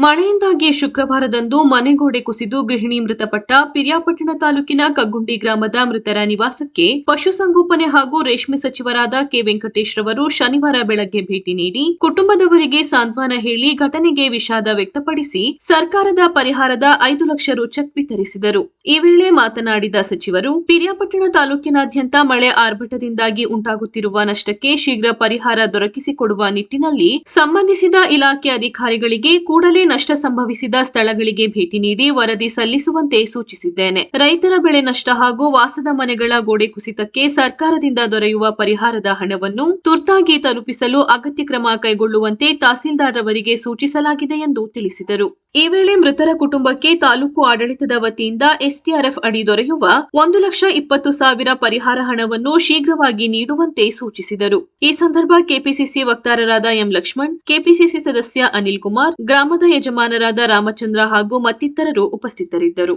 ಮಳೆಯಿಂದಾಗಿ ಶುಕ್ರವಾರದಂದು ಮನೆಗೋಡೆ ಕುಸಿದು ಗೃಹಿಣಿ ಮೃತಪಟ್ಟ ಪಿರಿಯಾಪಟ್ಟಣ ತಾಲೂಕಿನ ಕಗ್ಗುಂಡಿ ಗ್ರಾಮದ ಮೃತರ ನಿವಾಸಕ್ಕೆ ಪಶುಸಂಗೋಪನೆ ಹಾಗೂ ರೇಷ್ಮೆ ಸಚಿವರಾದ ಕೆ ವೆಂಕಟೇಶ್ ರವರು ಶನಿವಾರ ಬೆಳಗ್ಗೆ ಭೇಟಿ ನೀಡಿ ಕುಟುಂಬದವರಿಗೆ ಸಾಂತ್ವನ ಹೇಳಿ ಘಟನೆಗೆ ವಿಷಾದ ವ್ಯಕ್ತಪಡಿಸಿ ಸರ್ಕಾರದ ಪರಿಹಾರದ ಐದು ಲಕ್ಷ ರು ಚೆಕ್ ವಿತರಿಸಿದರು. ಈ ವೇಳೆ ಮಾತನಾಡಿದ ಸಚಿವರು, ಪಿರಿಯಾಪಟ್ಟಣ ತಾಲೂಕಿನಾದ್ಯಂತ ಮಳೆ ಆರ್ಭಟದಿಂದಾಗಿ ಉಂಟಾಗುತ್ತಿರುವ ನಷ್ಟಕ್ಕೆ ಶೀಘ್ರ ಪರಿಹಾರ ದೊರಕಿಸಿಕೊಡುವ ನಿಟ್ಟಿನಲ್ಲಿ ಸಂಬಂಧಿಸಿದ ಇಲಾಖೆ ಅಧಿಕಾರಿಗಳಿಗೆ ಕೂಡಲೇ ನಷ್ಟ ಸಂಭವಿಸಿದ ಸ್ಥಳಗಳಿಗೆ ಭೇಟಿ ನೀಡಿ ವರದಿ ಸಲ್ಲಿಸುವಂತೆ ಸೂಚಿಸಿದ್ದೇನೆ. ರೈತರ ಬೆಳೆ ನಷ್ಟ ಹಾಗೂ ವಾಸದ ಮನೆಗಳ ಗೋಡೆ ಕುಸಿತಕ್ಕೆ ಸರ್ಕಾರದಿಂದ ದೊರೆಯುವ ಪರಿಹಾರದ ಹಣವನ್ನು ತುರ್ತಾಗಿ ತಲುಪಿಸಲು ಅಗತ್ಯ ಕ್ರಮ ಕೈಗೊಳ್ಳುವಂತೆ ತಹಸೀಲ್ದಾರ್ ಅವರಿಗೆ ಸೂಚಿಸಲಾಗಿದೆ ಎಂದು ತಿಳಿಸಿದರು. ಈ ವೇಳೆ ಮೃತರ ಕುಟುಂಬಕ್ಕೆ ತಾಲೂಕು ಆಡಳಿತದ ವತಿಯಿಂದ ಎಸ್ಡಿಆರ್ಎಫ್ ಅಡಿ ದೊರೆಯುವ ಒಂದು ಲಕ್ಷ ಇಪ್ಪತ್ತು ಸಾವಿರ ಪರಿಹಾರ ಹಣವನ್ನು ಶೀಘ್ರವಾಗಿ ನೀಡುವಂತೆ ಸೂಚಿಸಿದರು ಈ ಸಂದರ್ಭ ಕೆಪಿಸಿಸಿ ವಕ್ತಾರರಾದ ಎಂ ಲಕ್ಷ್ಮಣ್ ಕೆಪಿಸಿಸಿ ಸದಸ್ಯ ಅನಿಲ್ ಕುಮಾರ್ ಗ್ರಾಮದ ಯಜಮಾನರಾದ ರಾಮಚಂದ್ರ ಹಾಗೂ ಮತ್ತಿತರರು ಉಪಸ್ಥಿತರಿದ್ದರು